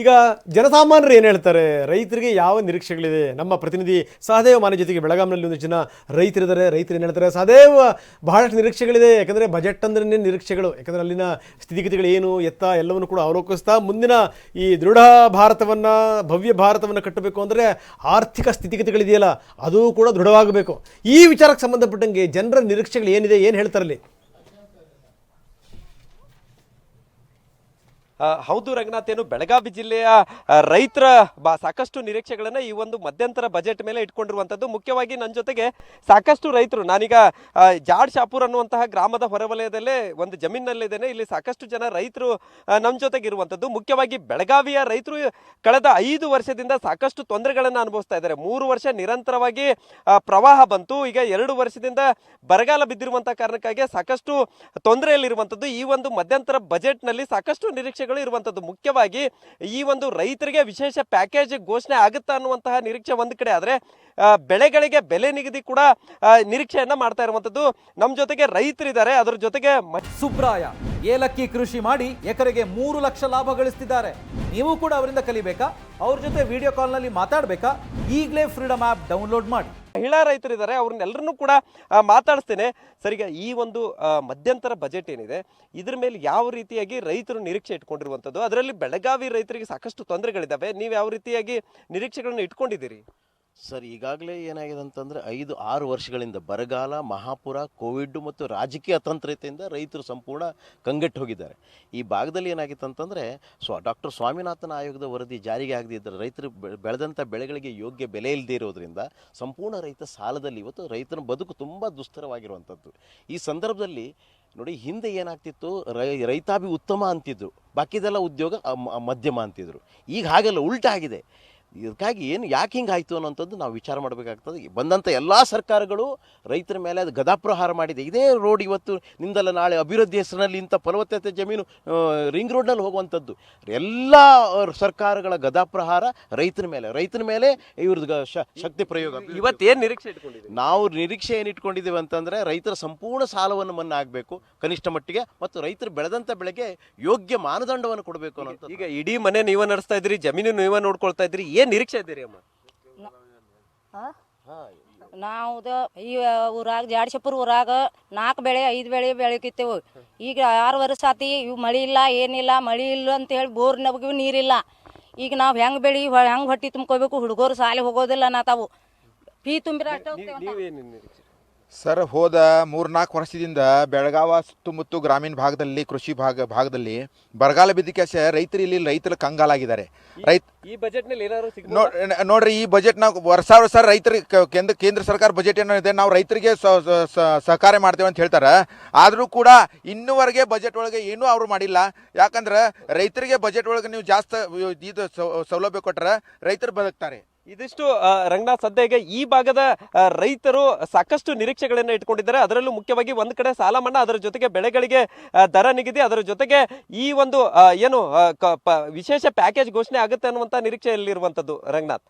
ಈಗ ಜನಸಾಮಾನ್ಯರು ಏನು ಹೇಳ್ತಾರೆ? ರೈತರಿಗೆ ಯಾವ ನಿರೀಕ್ಷೆಗಳಿದೆ? ನಮ್ಮ ಪ್ರತಿನಿಧಿ ಸಹದೇವ ಮಾನ ಜೊತೆಗೆ ಬೆಳಗಾಮ್ನಲ್ಲಿ ಒಂದು ಜನ ರೈತರಿದ್ದಾರೆ. ರೈತರು ಏನು ಹೇಳ್ತಾರೆ? ಸಹದೇವ, ಬಹಳಷ್ಟು ನಿರೀಕ್ಷೆಗಳಿದೆ. ಯಾಕಂದರೆ ಬಜೆಟ್ ಅಂದ್ರೆ ನಿರೀಕ್ಷೆಗಳು. ಯಾಕಂದರೆ ಅಲ್ಲಿನ ಸ್ಥಿತಿಗತಿಗಳು ಏನು, ಎತ್ತ ಎಲ್ಲವನ್ನು ಕೂಡ ಅವಲೋಕಿಸ್ತಾ ಮುಂದಿನ ಈ ದೃಢ ಭಾರತವನ್ನು, ಭವ್ಯ ಭಾರತವನ್ನು ಕಟ್ಟಬೇಕು ಅಂದರೆ ಆರ್ಥಿಕ ಸ್ಥಿತಿಗತಿಗಳಿದೆಯಲ್ಲ, ಅದು ಕೂಡ ದೃಢವಾಗಬೇಕು. ಈ ವಿಚಾರಕ್ಕೆ ಸಂಬಂಧಪಟ್ಟಂಗೆ ಜನರ ನಿರೀಕ್ಷೆಗಳು ಏನಿದೆ? ಏನು ಹೇಳ್ತಾರಲ್ಲಿ? ಹೌದು ರಂಗನಾಥ್, ಏನು ಬೆಳಗಾವಿ ಜಿಲ್ಲೆಯ ರೈತರ ಸಾಕಷ್ಟು ನಿರೀಕ್ಷೆಗಳನ್ನ ಈ ಒಂದು ಮಧ್ಯಂತರ ಬಜೆಟ್ ಮೇಲೆ ಇಟ್ಕೊಂಡಿರುವಂತದ್ದು. ಮುಖ್ಯವಾಗಿ ನನ್ನ ಜೊತೆಗೆ ಸಾಕಷ್ಟು ರೈತರು, ನಾನೀಗ ಜಾಡ್ ಶಾಪುರ್ ಅನ್ನುವಂತಹ ಗ್ರಾಮದ ಹೊರವಲಯದಲ್ಲೇ ಒಂದು ಜಮೀನಲ್ಲಿದ್ದೇನೆ. ಇಲ್ಲಿ ಸಾಕಷ್ಟು ಜನ ರೈತರು ನಮ್ಮ ಜೊತೆಗೆ ಇರುವಂತದ್ದು. ಮುಖ್ಯವಾಗಿ ಬೆಳಗಾವಿಯ ರೈತರು ಕಳೆದ ಐದು ವರ್ಷದಿಂದ ಸಾಕಷ್ಟು ತೊಂದರೆಗಳನ್ನು ಅನುಭವಿಸ್ತಾ ಇದ್ದಾರೆ. ಮೂರು ವರ್ಷ ನಿರಂತರವಾಗಿ ಪ್ರವಾಹ ಬಂತು. ಈಗ ಎರಡು ವರ್ಷದಿಂದ ಬರಗಾಲ ಬಿದ್ದಿರುವಂತಹ ಕಾರಣಕ್ಕಾಗಿ ಸಾಕಷ್ಟು ತೊಂದರೆಯಲ್ಲಿರುವಂಥದ್ದು ಈ ಒಂದು ಮಧ್ಯಂತರ ಬಜೆಟ್ನಲ್ಲಿ ಸಾಕಷ್ಟು ನಿರೀಕ್ಷೆಗಳು ಇರುವಂಥದ್ದು. ಮುಖ್ಯವಾಗಿ ಈ ಒಂದು ರೈತರಿಗೆ ವಿಶೇಷ ಪ್ಯಾಕೇಜ್ ಘೋಷಣೆ ಆಗುತ್ತಾ ಅನ್ನುವಂತಹ ನಿರೀಕ್ಷೆ ಒಂದು ಕಡೆ ಆದರೆ ಬೆಳೆಗಳಿಗೆ ಬೆಲೆ ನಿಗದಿ ಕೂಡ ನಿರೀಕ್ಷೆಯನ್ನ ಮಾಡ್ತಾ ಇರುವಂಥದ್ದು. ನಮ್ಮ ಜೊತೆಗೆ ರೈತರಿದ್ದಾರೆ. ಅದರ ಜೊತೆಗೆ ಸುಬ್ರಾಯ, ಏಲಕ್ಕಿ ಕೃಷಿ ಮಾಡಿ ಎಕರೆಗೆ ಮೂರು ಲಕ್ಷ ಲಾಭ ಗಳಿಸ್ತಿದ್ದಾರೆ. ನೀವು ಕೂಡ ಅವರಿಂದ ಕಲಿಬೇಕಾ? ಅವ್ರ ಜೊತೆ ವಿಡಿಯೋ ಕಾಲ್ನಲ್ಲಿ ಮಾತಾಡಬೇಕಾ? ಈಗಲೇ ಫ್ರೀಡಮ್ ಆ್ಯಪ್ ಡೌನ್ಲೋಡ್ ಮಾಡಿ. ಮಹಿಳಾ ರೈತರಿದ್ದಾರೆ ಅವ್ರನ್ನೆಲ್ಲರನ್ನೂ ಕೂಡ ಮಾತಾಡಿಸ್ತೇನೆ. ಸರಿಗ, ಈ ಒಂದು ಮಧ್ಯಂತರ ಬಜೆಟ್ ಏನಿದೆ, ಇದ್ರ ಮೇಲೆ ಯಾವ ರೀತಿಯಾಗಿ ರೈತರು ನಿರೀಕ್ಷೆ ಇಟ್ಕೊಂಡಿರುವಂಥದ್ದು ಅದರಲ್ಲಿ ಬೆಳಗಾವಿ ರೈತರಿಗೆ ಸಾಕಷ್ಟು ತೊಂದರೆಗಳಿದ್ದಾವೆ. ನೀವು ಯಾವ ರೀತಿಯಾಗಿ ನಿರೀಕ್ಷೆಗಳನ್ನು ಇಟ್ಕೊಂಡಿದ್ದೀರಿ? ಸರ್, ಈಗಾಗಲೇ ಏನಾಗಿದೆ ಅಂತಂದರೆ ಐದು, ಆರು ವರ್ಷಗಳಿಂದ ಬರಗಾಲ, ಮಹಾಪುರ, ಕೋವಿಡ್ ಮತ್ತು ರಾಜಕೀಯ ಅತಂತ್ರತೆಯಿಂದ ರೈತರು ಸಂಪೂರ್ಣ ಕಂಗೆಟ್ಟು ಹೋಗಿದ್ದಾರೆ. ಈ ಭಾಗದಲ್ಲಿ ಏನಾಗಿತ್ತು ಅಂತಂದರೆ ಸ್ವ, ಡಾಕ್ಟರ್ ಸ್ವಾಮಿನಾಥನ್ ಆಯೋಗದ ವರದಿ ಜಾರಿಗೆ ಆಗದಿದ್ದರೆ ರೈತರು ಬೆಳೆದಂಥ ಬೆಳೆಗಳಿಗೆ ಯೋಗ್ಯ ಬೆಲೆ ಇಲ್ಲದೆ ಇರೋದ್ರಿಂದ ಸಂಪೂರ್ಣ ರೈತ ಸಾಲದಲ್ಲಿ ಇವತ್ತು ರೈತನ ಬದುಕು ತುಂಬ ದುಸ್ತರವಾಗಿರುವಂಥದ್ದು ಈ ಸಂದರ್ಭದಲ್ಲಿ ನೋಡಿ, ಹಿಂದೆ ಏನಾಗ್ತಿತ್ತು, ರೈ, ರೈತಾಭಿ ಉತ್ತಮ ಅಂತಿದ್ರು, ಬಾಕಿದೆಲ್ಲ ಉದ್ಯೋಗ ಮಧ್ಯಮ ಅಂತಿದ್ರು. ಈಗ ಹಾಗೆಲ್ಲ ಉಲ್ಟಾ ಆಗಿದೆ ಇದಕ್ಕಾಗಿ ಏನು ಯಾಕೆ ಹಿಂಗೆ ಆಯಿತು ಅನ್ನೋಂಥದ್ದು ನಾವು ವಿಚಾರ ಮಾಡಬೇಕಾಗ್ತದೆ. ಬಂದಂಥ ಎಲ್ಲ ಸರ್ಕಾರಗಳು ರೈತರ ಮೇಲೆ ಅದು ಗದಾಪ್ರಹಾರ ಮಾಡಿದೆ. ಇದೇ ರೋಡ್ ಇವತ್ತು ನಿಂದಲ್ಲ ನಾಳೆ ಅಭಿವೃದ್ಧಿ ಹೆಸರಿನಲ್ಲಿ ಇಂಥ ಫಲವತ್ತತೆ ಜಮೀನು ರಿಂಗ್ ರೋಡ್ನಲ್ಲಿ ಹೋಗುವಂಥದ್ದು. ಎಲ್ಲ ಸರ್ಕಾರಗಳ ಗದಾಪ್ರಹಾರ ರೈತರ ಮೇಲೆ. ರೈತರ ಮೇಲೆ ಇವ್ರದ್ದು ಶಕ್ತಿ ಪ್ರಯೋಗ. ಇವತ್ತೇನ್ ನಿರೀಕ್ಷೆ ಇಟ್ಕೊಂಡಿದ್ದೀವಿ ನಾವು ನಿರೀಕ್ಷೆ ಏನು ಇಟ್ಕೊಂಡಿದ್ದೀವಿ ಅಂತಂದರೆ ರೈತರ ಸಂಪೂರ್ಣ ಸಾಲವನ್ನು ಮನ್ನಾ ಆಗಬೇಕು ಕನಿಷ್ಠ ಮಟ್ಟಿಗೆ ಮತ್ತು ರೈತರು ಬೆಳೆದಂಥ ಬೆಳೆಗೆ ಯೋಗ್ಯ ಮಾನದಂಡವನ್ನು ಕೊಡಬೇಕು ಅನ್ನೋಂಥದ್ದು. ಈಗ ಇಡೀ ಮನೆ ನೀವೇ ನಡೆಸ್ತಾ ಇದ್ರಿ ಜಮೀನು ನೀವೇ ನೋಡ್ಕೊಳ್ತಾ ಇದ್ರಿ ಏನ್ ನಿರೀಕ್ಷೆ ಇದ್ದೀರಿ ಅಮ್ಮ? ನಾವು ಈ ಊರಾಗ ಜಾಡ್ಶಪುರ ಊರಾಗ ನಾಲ್ಕು ಬೆಳೆ ಐದು ಬೆಳೆ ಬೆಳಕಿತ್ತೇವು ಈಗ ಆರು ವರ್ಷ ಆತಿ ಇವು ಮಳಿ ಇಲ್ಲ ಏನಿಲ್ಲ ಮಳಿ ಇಲ್ಲ ಅಂತ ಹೇಳಿ ಬೋರ್ ನಮಗೂ ನೀರಿಲ್ಲ ಈಗ ನಾವು ಹೆಂಗೆ ಬೆಳಿ ಹೆಂಗೆ ಹೊಟ್ಟಿ ತುಂಬ್ಕೋಬೇಕು ಹುಡುಗರು ಸಾಲಿ ಹೋಗೋದಿಲ್ಲ ನಾ ತಾವು ಫೀ ತುಂಬಿರ ಅಷ್ಟೇ ಸರ್ ಹೋದ ಮೂರ್ನಾಲ್ಕು ವರ್ಷದಿಂದ ಬೆಳಗಾವ ಸುತ್ತಮುತ್ತ ಗ್ರಾಮೀಣ ಭಾಗದಲ್ಲಿ ಕೃಷಿ ಭಾಗ ಭಾಗದಲ್ಲಿ ಬರಗಾಲ ಬಿದ್ದಕ್ಕೆ ರೈತರು ಇಲ್ಲಿ ರೈತರು ಕಂಗಾಲಾಗಿದ್ದಾರೆ. ರೈತ ಈ ಬಜೆಟ್ ನೋಡ್ರಿ ಈ ಬಜೆಟ್ ನಾವು ವರ್ಷ ವರ್ಷ ರೈತರಿಗೆ ಕೇಂದ್ರ ಕೇಂದ್ರ ಸರ್ಕಾರ ಬಜೆಟ್ ಏನಿದೆ ನಾವು ರೈತರಿಗೆ ಸಹಕಾರ ಮಾಡ್ತೇವೆ ಅಂತ ಹೇಳ್ತಾರೆ. ಆದರೂ ಕೂಡ ಇನ್ನೂವರೆಗೆ ಬಜೆಟ್ ಒಳಗೆ ಏನೂ ಅವರು ಮಾಡಿಲ್ಲ. ಯಾಕಂದ್ರೆ ರೈತರಿಗೆ ಬಜೆಟ್ ಒಳಗೆ ನೀವು ಜಾಸ್ತಿ ಇದು ಸೌಲಭ್ಯ ಕೊಟ್ಟರೆ ರೈತರು ಬದುಕ್ತಾರೆ. ಇದಿಷ್ಟು ರಂಗನಾಥ್ ಸದ್ಯಗೆ ಈ ಭಾಗದ ರೈತರು ಸಾಕಷ್ಟು ನಿರೀಕ್ಷೆಗಳನ್ನ ಇಟ್ಕೊಂಡಿದ್ದಾರೆ. ಅದರಲ್ಲೂ ಮುಖ್ಯವಾಗಿ ಒಂದ್ ಕಡೆ ಸಾಲ ಮನ್ನಾ ಅದರ ಜೊತೆಗೆ ಬೆಳೆಗಳಿಗೆ ದರ ನಿಗದಿ, ಅದರ ಜೊತೆಗೆ ಈ ಒಂದು ಏನು ವಿಶೇಷ ಪ್ಯಾಕೇಜ್ ಘೋಷಣೆ ಆಗುತ್ತೆ ಅನ್ನುವಂತ ನಿರೀಕ್ಷೆಯಲ್ಲಿರುವಂಥದ್ದು ರಂಗನಾಥ್.